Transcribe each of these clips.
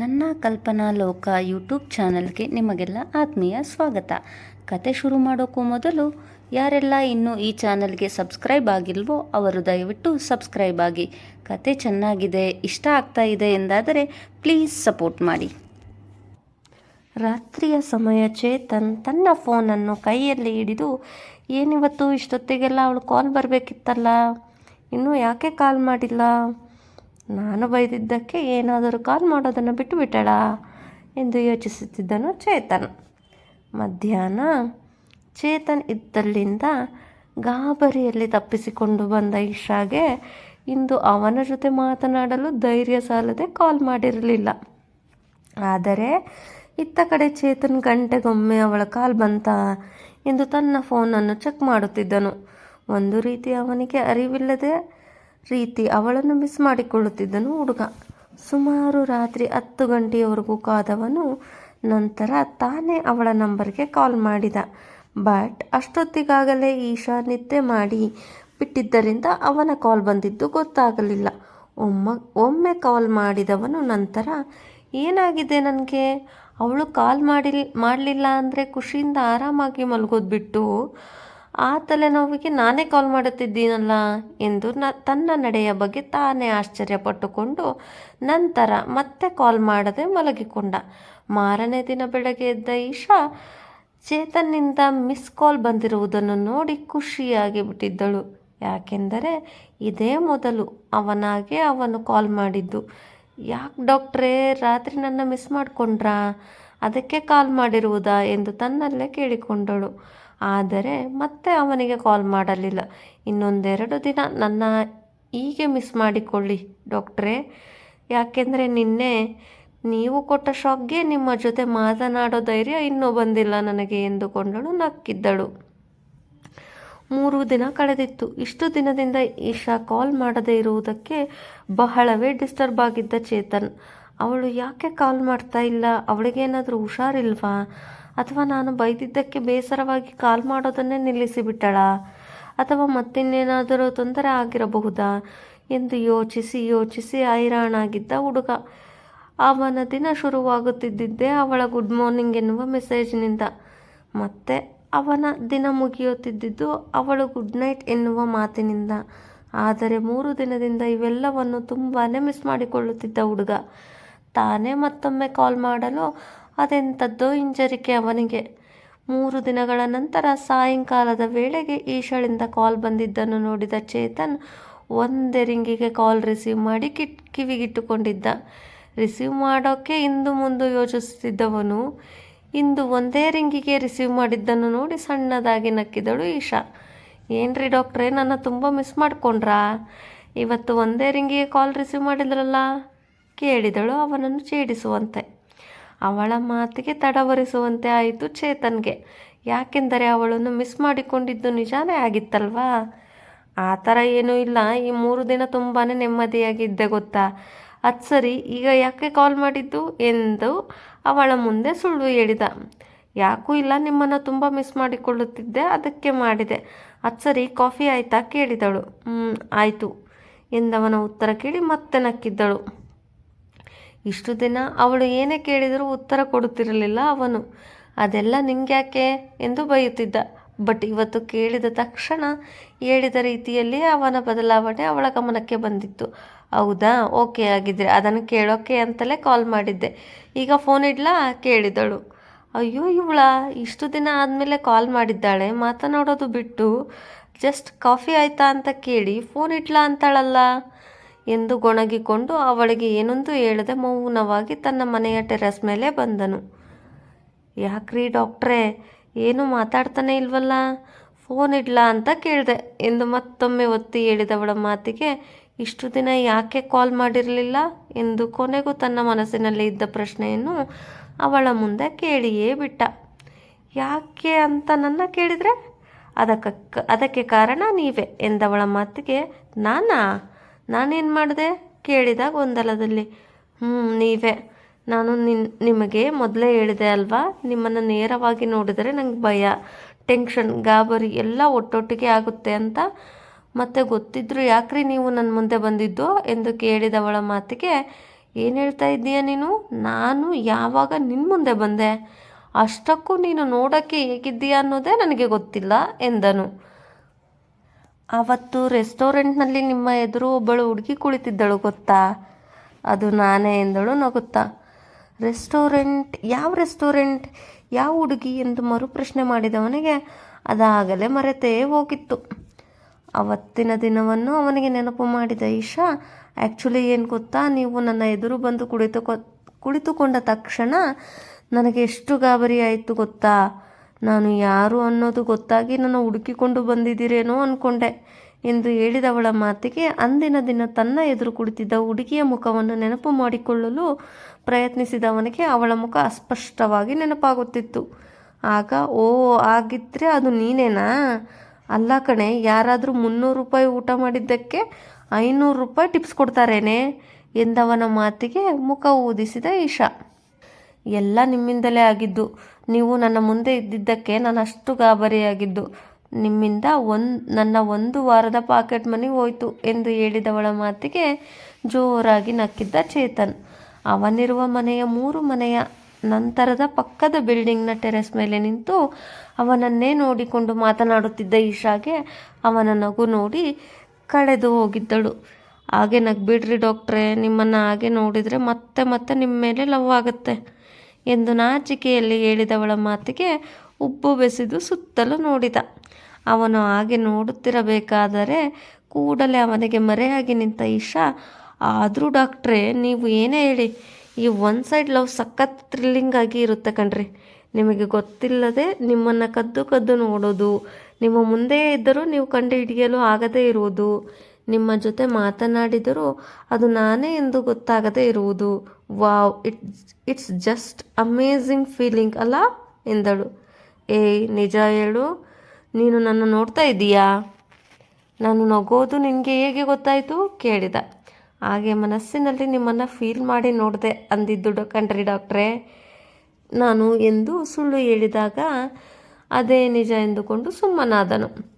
ನನ್ನ ಕಲ್ಪನಾ ಲೋಕ ಯೂಟ್ಯೂಬ್ ಚಾನಲ್ಗೆ ನಿಮಗೆಲ್ಲ ಆತ್ಮೀಯ ಸ್ವಾಗತ. ಕತೆ ಶುರು ಮಾಡೋಕ್ಕೂ ಮೊದಲು, ಯಾರೆಲ್ಲ ಇನ್ನೂ ಈ ಚಾನಲ್ಗೆ ಸಬ್ಸ್ಕ್ರೈಬ್ ಆಗಿಲ್ವೋ ಅವರು ದಯವಿಟ್ಟು ಸಬ್ಸ್ಕ್ರೈಬ್ ಆಗಿ. ಕತೆ ಚೆನ್ನಾಗಿದೆ, ಇಷ್ಟ ಆಗ್ತಾ ಇದೆ ಎಂದಾದರೆ ಪ್ಲೀಸ್ ಸಪೋರ್ಟ್ ಮಾಡಿ. ರಾತ್ರಿಯ ಸಮಯ ಚೇತನ್ ತನ್ನ ಫೋನನ್ನು ಕೈಯಲ್ಲಿ ಹಿಡಿದು, ಏನಿವತ್ತು, ಇಷ್ಟೊತ್ತಿಗೆಲ್ಲ ಅವಳು ಕಾಲ್ ಬರಬೇಕಿತ್ತಲ್ಲ? ಇನ್ನೂ ಯಾಕೆ ಕಾಲ್ ಮಾಡಿಲ್ಲ? ನಾನು ಬೈದಿದ್ದಕ್ಕೆ ಏನಾದರೂ ಕಾಲ್ ಮಾಡೋದನ್ನು ಬಿಟ್ಟು ಬಿಟ್ಟಳ ಎಂದು ಯೋಚಿಸುತ್ತಿದ್ದನು ಚೇತನ್. ಮಧ್ಯಾಹ್ನ ಚೇತನ್ ಇದ್ದಲ್ಲಿಂದ ಗಾಬರಿಯಲ್ಲಿ ತಪ್ಪಿಸಿಕೊಂಡು ಬಂದ ಇಶಾಗೆ ಇಂದು ಅವನ ಜೊತೆ ಮಾತನಾಡಲು ಧೈರ್ಯ ಸಾಲದೆ ಕಾಲ್ ಮಾಡಿರಲಿಲ್ಲ. ಆದರೆ ಇತ್ತ ಕಡೆ ಚೇತನ್ ಗಂಟೆಗೊಮ್ಮೆ ಅವಳ ಕಾಲ್ ಬಂತ ಎಂದು ತನ್ನ ಫೋನನ್ನು ಚೆಕ್ ಮಾಡುತ್ತಿದ್ದನು. ಒಂದು ರೀತಿ ಅವನಿಗೆ ಅರಿವಿಲ್ಲದೆ ರೀತಿ ಅವಳನ್ನು ಮಿಸ್ ಮಾಡಿಕೊಳ್ಳುತ್ತಿದ್ದನು ಹುಡುಗ. ಸುಮಾರು ರಾತ್ರಿ ಹತ್ತು ಗಂಟೆಯವರೆಗೂ ಕಾದವನು ನಂತರ ತಾನೇ ಅವಳ ನಂಬರ್ಗೆ ಕಾಲ್ ಮಾಡಿದ. ಬಟ್ ಅಷ್ಟೊತ್ತಿಗಾಗಲೇ ಈಶಾ ನಿದ್ದೆ ಮಾಡಿ ಬಿಟ್ಟಿದ್ದರಿಂದ ಅವನ ಕಾಲ್ ಬಂದಿದ್ದು ಗೊತ್ತಾಗಲಿಲ್ಲ. ಒಮ್ಮ, ಒಮ್ಮೆ ಕಾಲ್ ಮಾಡಿದವನು ನಂತರ, ಏನಾಗಿದೆ ನನಗೆ? ಅವಳು ಕಾಲ್ ಮಾಡಿಲ್, ಮಾಡಲಿಲ್ಲ ಅಂದರೆ ಖುಷಿಯಿಂದ ಆರಾಮಾಗಿ ಮಲಗೋದು ಬಿಟ್ಟು ಆ ತಲೆನೋವಿಗೆ ನಾನೇ ಕಾಲ್ ಮಾಡುತ್ತಿದ್ದೀನಲ್ಲ ಎಂದು ನ ತನ್ನ ನಡೆಯ ಬಗ್ಗೆ ತಾನೇ ಆಶ್ಚರ್ಯಪಟ್ಟುಕೊಂಡು ನಂತರ ಮತ್ತೆ ಕಾಲ್ ಮಾಡದೆ ಮಲಗಿಕೊಂಡ. ಮಾರನೇ ದಿನ ಬೆಳಗ್ಗೆ ಎದ್ದ ಈಶಾ ಚೇತನ್ನಿಂದ ಮಿಸ್ ಕಾಲ್ ಬಂದಿರುವುದನ್ನು ನೋಡಿ ಖುಷಿಯಾಗಿ ಬಿಟ್ಟಿದ್ದಳು. ಯಾಕೆಂದರೆ ಇದೇ ಮೊದಲು ಅವನಾಗೆ ಅವನು ಕಾಲ್ ಮಾಡಿದ್ದು. ಯಾಕೆ ಡಾಕ್ಟ್ರೇ, ರಾತ್ರಿ ನನ್ನ ಮಿಸ್ ಮಾಡಿಕೊಂಡ್ರಾ? ಅದಕ್ಕೆ ಕಾಲ್ ಮಾಡಿರುವುದಾ ಎಂದು ತನ್ನಲ್ಲೇ ಕೇಳಿಕೊಂಡಳು. ಆದರೆ ಮತ್ತೆ ಅವನಿಗೆ ಕಾಲ್ ಮಾಡಲಿಲ್ಲ. ಇನ್ನೊಂದೆರಡು ದಿನ ನನ್ನ ಹೀಗೆ ಮಿಸ್ ಮಾಡಿಕೊಳ್ಳಿ ಡಾಕ್ಟ್ರೇ. ಯಾಕೆಂದರೆ ನಿನ್ನೆ ನೀವು ಕೊಟ್ಟ ಶಾಕ್ಗೆ ನಿಮ್ಮ ಜೊತೆ ಮಾತನಾಡೋ ಧೈರ್ಯ ಇನ್ನೂ ಬಂದಿಲ್ಲ ನನಗೆ ಎಂದುಕೊಂಡಳು ನಕ್ಕಿದ್ದಳು. ಮೂರು ದಿನ ಕಳೆದಿತ್ತು. ಇಷ್ಟು ದಿನದಿಂದ ಈಶಾ ಕಾಲ್ ಮಾಡದೇ ಇರುವುದಕ್ಕೆ ಬಹಳವೇ ಡಿಸ್ಟರ್ಬ್ ಆಗಿದ್ದ ಚೇತನ್. ಅವಳು ಯಾಕೆ ಕಾಲ್ ಮಾಡ್ತಾ ಇಲ್ಲ? ಅವಳಿಗೇನಾದರೂ ಹುಷಾರಿಲ್ವಾ? ಅಥವಾ ನಾನು ಬೈದಿದ್ದಕ್ಕೆ ಬೇಸರವಾಗಿ ಕಾಲ್ ಮಾಡೋದನ್ನೇ ನಿಲ್ಲಿಸಿಬಿಟ್ಟಳಾ? ಅಥವಾ ಮತ್ತಿನ್ನೇನಾದರೂ ತೊಂದರೆ ಆಗಿರಬಹುದಾ? ಎಂದು ಯೋಚಿಸಿ ಯೋಚಿಸಿ ಹೈರಾಣಾಗಿದ್ದ ಹುಡುಗ. ಅವನ ದಿನ ಶುರುವಾಗುತ್ತಿದ್ದಿದ್ದೇ ಅವಳ ಗುಡ್ ಮಾರ್ನಿಂಗ್ ಎನ್ನುವ ಮೆಸೇಜ್ನಿಂದ. ಮತ್ತೆ ಅವನ ದಿನ ಮುಗಿಯುತ್ತಿದ್ದಿದ್ದು ಅವಳು ಗುಡ್ ನೈಟ್ ಎನ್ನುವ ಮಾತಿನಿಂದ. ಆದರೆ ಮೂರು ದಿನದಿಂದ ಇವೆಲ್ಲವನ್ನು ತುಂಬಾ ಮಿಸ್ ಮಾಡಿಕೊಳ್ಳುತ್ತಿದ್ದ ಹುಡುಗ. ತಾನೇ ಮತ್ತೊಮ್ಮೆ ಕಾಲ್ ಮಾಡಲು ಅದೆಂಥದ್ದೋ ಹಿಂಜರಿಕೆ ಅವನಿಗೆ. ಮೂರು ದಿನಗಳ ನಂತರ ಸಾಯಂಕಾಲದ ವೇಳೆಗೆ ಈಶಳಿಂದ ಕಾಲ್ ಬಂದಿದ್ದನ್ನು ನೋಡಿದ ಚೇತನ್ ಒಂದೇ ರಿಂಗಿಗೆ ಕಾಲ್ ರಿಸೀವ್ ಮಾಡಿ ಕಿಟ್, ಕಿವಿಗಿಟ್ಟುಕೊಂಡಿದ್ದ. ರಿಸೀವ್ ಮಾಡೋಕ್ಕೆ ಇಂದು ಮುಂದೆ ಯೋಚಿಸುತ್ತಿದ್ದವನು. ಇಂದು ಒಂದೇ ರಿಂಗಿಗೆ ರಿಸೀವ್ ಮಾಡಿದ್ದನ್ನು ನೋಡಿ ಸಣ್ಣದಾಗಿ ನಕ್ಕಿದಳು ಈಶಾ. ಏನ್ರಿ ಡಾಕ್ಟ್ರೇ, ನನ್ನ ತುಂಬ ಮಿಸ್ ಮಾಡ್ಕೊಂಡ್ರಾ? ಇವತ್ತು ಒಂದೇ ರಿಂಗಿಗೆ ಕಾಲ್ ರಿಸೀವ್ ಮಾಡಿದ್ರಲ್ಲ? ಕೇಳಿದಳು ಅವನನ್ನು ಛೇಡಿಸುವಂತೆ. ಅವಳ ಮಾತಿಗೆ ತಡವರಿಸುವಂತೆ ಆಯಿತು ಚೇತನ್ಗೆ. ಯಾಕೆಂದರೆ ಅವಳನ್ನು ಮಿಸ್ ಮಾಡಿಕೊಂಡಿದ್ದು ನಿಜಾನೇ ಆಗಿತ್ತಲ್ವಾ? ಆ ಥರ ಏನೂ ಇಲ್ಲ. ಈ ಮೂರು ದಿನ ತುಂಬಾ ನೆಮ್ಮದಿಯಾಗಿದ್ದೆ ಗೊತ್ತಾ? ಅದು ಸರಿ, ಈಗ ಯಾಕೆ ಕಾಲ್ ಮಾಡಿದ್ದು? ಎಂದು ಅವಳ ಮುಂದೆ ಸುಳ್ಳು ಹೇಳಿದ. ಯಾಕೂ ಇಲ್ಲ, ನಿಮ್ಮನ್ನು ತುಂಬ ಮಿಸ್ ಮಾಡಿಕೊಳ್ಳುತ್ತಿದ್ದೆ, ಅದಕ್ಕೆ ಮಾಡಿದೆ. ಅದು ಸರಿ, ಕಾಫಿ ಆಯಿತಾ? ಕೇಳಿದಳು. ಹ್ಞೂ ಆಯಿತು ಎಂದವನ ಉತ್ತರ ಕೇಳಿ ಮತ್ತೆ ನಕ್ಕಿದ್ದಳು. ಇಷ್ಟು ದಿನ ಅವಳು ಏನೇ ಕೇಳಿದರೂ ಉತ್ತರ ಕೊಡುತ್ತಿರಲಿಲ್ಲ ಅವನು. ಅದೆಲ್ಲ ನಿಂಗ್ಯಾಕೆ ಎಂದು ಬೈಯುತ್ತಿದ್ದ. ಬಟ್ ಇವತ್ತು ಕೇಳಿದ ತಕ್ಷಣ ಹೇಳಿದ ರೀತಿಯಲ್ಲಿ ಅವನ ಬದಲಾವಣೆ ಅವಳ ಗಮನಕ್ಕೆ ಬಂದಿತ್ತು. ಹೌದಾ? ಓಕೆ ಆಗಿದ್ರೆ ಅದನ್ನು ಕೇಳೋಕ್ಕೆ ಅಂತಲೇ ಕಾಲ್ ಮಾಡಿದ್ದೆ. ಈಗ ಫೋನ್ ಇಡ್ಲಾ? ಕೇಳಿದಳು. ಅಯ್ಯೋ ಇವಳ, ಇಷ್ಟು ದಿನ ಆದಮೇಲೆ ಕಾಲ್ ಮಾಡಿದ್ದಾಳೆ. ಮಾತನಾಡೋದು ಬಿಟ್ಟು ಜಸ್ಟ್ ಕಾಫಿ ಆಯ್ತಾ ಅಂತ ಕೇಳಿ ಫೋನ್ ಇಡ್ಲಾ ಅಂತಾಳಲ್ಲ? ಎಂದು ಗೊಣಗಿಕೊಂಡು ಅವಳಿಗೆ ಏನೊಂದು ಹೇಳದೆ ಮೌನವಾಗಿ ತನ್ನ ಮನೆಯ ಟೆರೆಸ್ ಮೇಲೆ ಬಂದನು. ಯಾಕ್ರಿ ಡಾಕ್ಟ್ರೇ, ಏನು ಮಾತಾಡ್ತಾನೆ ಇಲ್ವಲ್ಲ? ಫೋನ್ ಇಡ್ಲಾ ಅಂತ ಕೇಳಿದೆ ಎಂದು ಮತ್ತೊಮ್ಮೆ ಒತ್ತಿ ಹೇಳಿದವಳ ಮಾತಿಗೆ, ಇಷ್ಟು ದಿನ ಯಾಕೆ ಕಾಲ್ ಮಾಡಿರಲಿಲ್ಲ ಎಂದು ಕೊನೆಗೂ ತನ್ನ ಮನಸ್ಸಿನಲ್ಲಿ ಇದ್ದ ಪ್ರಶ್ನೆಯನ್ನು ಅವಳ ಮುಂದೆ ಕೇಳಿಯೇ ಬಿಟ್ಟ. ಯಾಕೆ ಅಂತ ನನ್ನ ಕೇಳಿದರೆ? ಅದಕ್ಕೆ ಅದಕ್ಕೆ ಕಾರಣ ನೀವೇ ಎಂದವಳ ಮಾತಿಗೆ, ನಾನಾ? ನಾನೇನು ಮಾಡಿದೆ? ಕೇಳಿದ ಗೊಂದಲದಲ್ಲಿ. ಹ್ಞೂ ನೀವೇ. ನಾನು ನಿನ್, ನಿಮಗೆ ಮೊದಲೇ ಹೇಳಿದೆ ಅಲ್ವಾ? ನಿಮ್ಮನ್ನು ನೇರವಾಗಿ ನೋಡಿದರೆ ನಂಗೆ ಭಯ. ಟೆನ್ಷನ್, ಗಾಬರಿ ಎಲ್ಲ ಒಟ್ಟೊಟ್ಟಿಗೆ ಆಗುತ್ತೆ ಅಂತ. ಮತ್ತೆ ಗೊತ್ತಿದ್ರು ಯಾಕ್ರಿ ನೀವು ನನ್ನ ಮುಂದೆ ಬಂದಿದ್ದು? ಎಂದು ಕೇಳಿದವಳ ಮಾತಿಗೆ, ಏನು ಹೇಳ್ತಾ ಇದ್ದೀಯ ನೀನು? ನಾನು ಯಾವಾಗ ನಿನ್ನ ಮುಂದೆ ಬಂದೆ? ಅಷ್ಟಕ್ಕೂ ನೀನು ನೋಡೋಕ್ಕೆ ಹೇಗಿದ್ದೀಯ ಅನ್ನೋದೇ ನನಗೆ ಗೊತ್ತಿಲ್ಲ, ಎಂದನು. ಆವತ್ತು ರೆಸ್ಟೋರೆಂಟ್ನಲ್ಲಿ ನಿಮ್ಮ ಎದುರು ಒಬ್ಬಳು ಹುಡುಗಿ ಕುಳಿತಿದ್ದಳು ಗೊತ್ತಾ? ಅದು ನಾನೇ ಎಂದಳು ನಗುತ್ತಾ. ರೆಸ್ಟೋರೆಂಟ್, ಯಾವ ರೆಸ್ಟೋರೆಂಟ್, ಯಾವ ಹುಡುಗಿ ಎಂದು ಮರುಪ್ರಶ್ನೆ ಮಾಡಿದವನಿಗೆ ಅದಾಗಲೇ ಮರೆತೇ ಹೋಗಿತ್ತು. ಅವತ್ತಿನ ದಿನವನ್ನು ಅವನಿಗೆ ನೆನಪು ಮಾಡಿದ ಈಶಾ ಆ್ಯಕ್ಚುಲಿ ಏನು ಗೊತ್ತಾ, ನೀವು ನನ್ನ ಎದುರು ಬಂದು ಕುಳಿತುಕೊ, ಕುಳಿತುಕೊಂಡ ತಕ್ಷಣ ನನಗೆ ಎಷ್ಟು ಗಾಬರಿ ಆಯಿತು ಗೊತ್ತಾ? ನಾನು ಯಾರು ಅನ್ನೋದು ಗೊತ್ತಾಗಿ ನನ್ನ ಹುಡುಕಿಕೊಂಡು ಬಂದಿದ್ದೀರೇನೋ ಅಂದ್ಕೊಂಡೆ ಎಂದು ಹೇಳಿದವಳ ಮಾತಿಗೆ ಅಂದಿನ ದಿನ ತನ್ನ ಎದುರು ಕುಳಿತಿದ್ದ ಹುಡುಗಿಯ ಮುಖವನ್ನು ನೆನಪು ಮಾಡಿಕೊಳ್ಳಲು ಪ್ರಯತ್ನಿಸಿದವನಿಗೆ ಅವಳ ಮುಖ ಅಸ್ಪಷ್ಟವಾಗಿ ನೆನಪಾಗುತ್ತಿತ್ತು. ಆಗ, ಓ ಆಗಿದ್ದರೆ ಅದು ನೀನೇನಾ? ಅಲ್ಲ ಕಣೆ, ಯಾರಾದರೂ ಮುನ್ನೂರು ರೂಪಾಯಿ ಊಟ ಮಾಡಿದ್ದಕ್ಕೆ ಐನೂರು ರೂಪಾಯಿ ಟಿಪ್ಸ್ ಕೊಡ್ತಾರೇನೆ? ಎಂದವನ ಮಾತಿಗೆ ಮುಖ ಊದಿಸಿದ ಈಶಾ. ಎಲ್ಲ ನಿಮ್ಮಿಂದಲೇ ಆಗಿದ್ದು. ನೀವು ನನ್ನ ಮುಂದೆ ಇದ್ದಿದ್ದಕ್ಕೆ ನಾನು ಅಷ್ಟು ಗಾಬರಿಯಾಗಿದ್ದು. ನಿಮ್ಮಿಂದ ಒಂದು, ನನ್ನ ಒಂದು ವಾರದ ಪಾಕೆಟ್ ಮನಿ ಹೋಯಿತು ಎಂದು ಹೇಳಿದವಳ ಮಾತಿಗೆ ಜೋರಾಗಿ ನಕ್ಕಿದ್ದ ಚೇತನ್. ಅವನಿರುವ ಮನೆಯ ಮೂರು ಮನೆಯ ನಂತರದ ಪಕ್ಕದ ಬಿಲ್ಡಿಂಗ್ನ ಟೆರೆಸ್ ಮೇಲೆ ನಿಂತು ಅವನನ್ನೇ ನೋಡಿಕೊಂಡು ಮಾತನಾಡುತ್ತಿದ್ದ ಈಶಾಗೆ ಅವನ ನಗು ನೋಡಿ ಕಳೆದು ಹೋಗಿದ್ದಳು. ಹಾಗೆ ನಗ್ಬಿಡ್ರಿ ಡಾಕ್ಟ್ರೇ, ನಿಮ್ಮನ್ನು ಹಾಗೆ ನೋಡಿದರೆ ಮತ್ತೆ ಮತ್ತೆ ನಿಮ್ಮ ಮೇಲೆ ಲವ್ ಆಗುತ್ತೆ. ಎಂದು ನಾಚಿಕೆಯಲ್ಲಿ ಹೇಳಿದವಳ ಮಾತಿಗೆ ಉಬ್ಬು ಬೆಸೆದು ಸುತ್ತಲೂ ನೋಡಿದ. ಅವನು ಹಾಗೆ ನೋಡುತ್ತಿರಬೇಕಾದರೆ ಕೂಡಲೇ ಅವನಿಗೆ ಮರೆಯಾಗಿ ನಿಂತ, ಈಶಾ, ಆದರೂ ಡಾಕ್ಟ್ರೇ, ನೀವು ಏನೇ ಹೇಳಿ, ಈ ಒನ್ ಸೈಡ್ ಲವ್ ಸಖತ್ ಥ್ರಿಲ್ಲಿಂಗ್ ಆಗಿ ಇರುತ್ತೆ ಕಣ್ರಿ. ನಿಮಗೆ ಗೊತ್ತಿಲ್ಲದೆ ನಿಮ್ಮನ್ನು ಕದ್ದು ಕದ್ದು ನೋಡೋದು, ನಿಮ್ಮ ಮುಂದೆ ಇದ್ದರೂ ನೀವು ಕಂಡು ಹಿಡಿಯಲು ಆಗದೇ ಇರುವುದು ನಿಮ್ಮ ಜೊತೆ ಮಾತನಾಡಿದರೂ ಅದು ನಾನೇ ಎಂದು ಗೊತ್ತಾಗದೇ ಇರುವುದು. Wow it's it's just amazing feeling ಅಲ್ಲ ಎಂದಳು. ಏಯ್ ನಿಜ ಹೇಳು, ನೀನು ನನ್ನ ನೋಡ್ತಾ ಇದ್ದೀಯಾ ನಾನು ನಗೋದು ನಿನಗೆ ಹೇಗೆ ಗೊತ್ತಾಯಿತು? ಕೇಳಿದ. ಹಾಗೆ ಮನಸ್ಸಿನಲ್ಲಿ ನಿಮ್ಮನ್ನು ಫೀಲ್ ಮಾಡಿ ನೋಡಿದೆ ಅಂದಿದ್ದು ಕಣ್ರಿ ಡಾಕ್ಟ್ರೇ. ನಾನು ಎಂದು ಸುಳ್ಳು ಹೇಳಿದಾಗ ಅದೇ ನಿಜ ಎಂದುಕೊಂಡು ಸುಮ್ಮನಾದನು.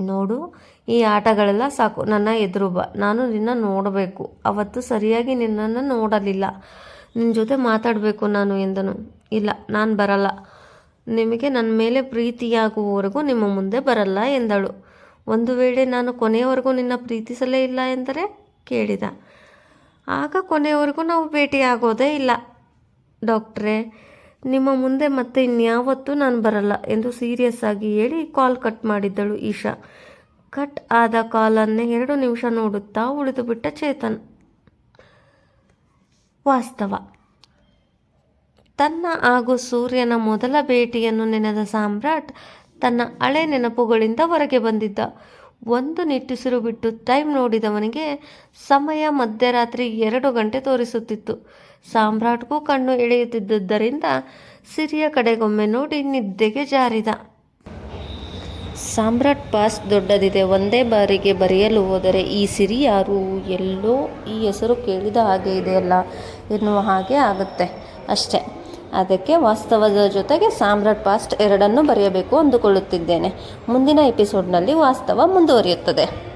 ನೋಡು, ಈ ಆಟಗಳೆಲ್ಲ ಸಾಕು. ನನ್ನ ಎದುರು ಬಾ. ನಾನು ನಿನ್ನ ನೋಡಬೇಕು. ಅವತ್ತು ಸರಿಯಾಗಿ ನಿನ್ನನ್ನು ನೋಡಲಿಲ್ಲ. ನಿನ್ನ ಜೊತೆ ಮಾತಾಡಬೇಕು ನಾನು ಎಂದನು. ಇಲ್ಲ, ನಾನು ಬರಲ್ಲ. ನಿಮಗೆ ನನ್ನ ಮೇಲೆ ಪ್ರೀತಿಯಾಗುವವರೆಗೂ ನಿಮ್ಮ ಮುಂದೆ ಬರಲ್ಲ ಎಂದಳು. ಒಂದು ವೇಳೆ ನಾನು ಕೊನೆಯವರೆಗೂ ನಿನ್ನ ಪ್ರೀತಿಸಲೇ ಇಲ್ಲ ಎಂದರೆ? ಕೇಳಿದ. ಆಗ ಕೊನೆಯವರೆಗೂ ನಾವು ಭೇಟಿಯಾಗೋದೇ ಇಲ್ಲ. ಡಾಕ್ಟ್ರೇ ನಿಮ್ಮ ಮುಂದೆ ಮತ್ತೆ ಇನ್ಯಾವತ್ತೂ ನಾನು ಬರಲ್ಲ ಎಂದು ಸೀರಿಯಸ್ ಆಗಿ ಹೇಳಿ ಕಾಲ್ ಕಟ್ ಮಾಡಿದ್ದಳು ಈಶಾ. ಕಟ್ ಆದ ಕಾಲನ್ನೇ ಎರಡು ನಿಮಿಷ ನೋಡುತ್ತಾ ಉಳಿದು ಬಿಟ್ಟ ಚೇತನ್. ವಾಸ್ತವ. ತನ್ನ ಹಾಗೂ ಸೂರ್ಯನ ಮೊದಲ ಭೇಟಿಯನ್ನು ನೆನೆದ ಸಾಮ್ರಾಟ್ ತನ್ನ ಹಳೆ ನೆನಪುಗಳಿಂದ ಹೊರಗೆ ಬಂದಿದ್ದ. ಒಂದು ನಿಟ್ಟುಸಿರು ಬಿಟ್ಟು ಟೈಮ್ ನೋಡಿದವನಿಗೆ ಸಮಯ ಮಧ್ಯರಾತ್ರಿ ಎರಡು ಗಂಟೆ ತೋರಿಸುತ್ತಿತ್ತು. ಸಾಮ್ರಾಟ್ಗೂ ಕಣ್ಣು ಎಳೆಯುತ್ತಿದ್ದುದರಿಂದ ಸಿರಿಯ ಕಡೆಗೊಮ್ಮೆ ನೋಡಿ ನಿದ್ದೆಗೆ ಜಾರಿದ. ಸಾಮ್ರಾಟ್ ಪಾಸ್ ದೊಡ್ಡದಿದೆ. ಒಂದೇ ಬಾರಿಗೆ ಬರೆಯಲು ಹೋದರೆ ಈ ಸಿರಿ ಯಾರು? ಎಲ್ಲೋ ಈ ಹೆಸರು ಕೇಳಿದ ಹಾಗೆ ಇದೆಯಲ್ಲ ಎನ್ನುವ ಹಾಗೆ ಆಗುತ್ತೆ. ಅಷ್ಟೇ. ಅದಕ್ಕೆ ವಾಸ್ತವದ ಜೊತೆಗೆ ಸಾಮ್ರಾಟ್ ಪಾಸ್ಟ್ ಎರಡನ್ನೂ ಬರೆಯಬೇಕು ಅಂದುಕೊಳ್ಳುತ್ತಿದ್ದೇನೆ. ಮುಂದಿನ ಎಪಿಸೋಡ್ನಲ್ಲಿ ವಾಸ್ತವ ಮುಂದುವರಿಯುತ್ತದೆ.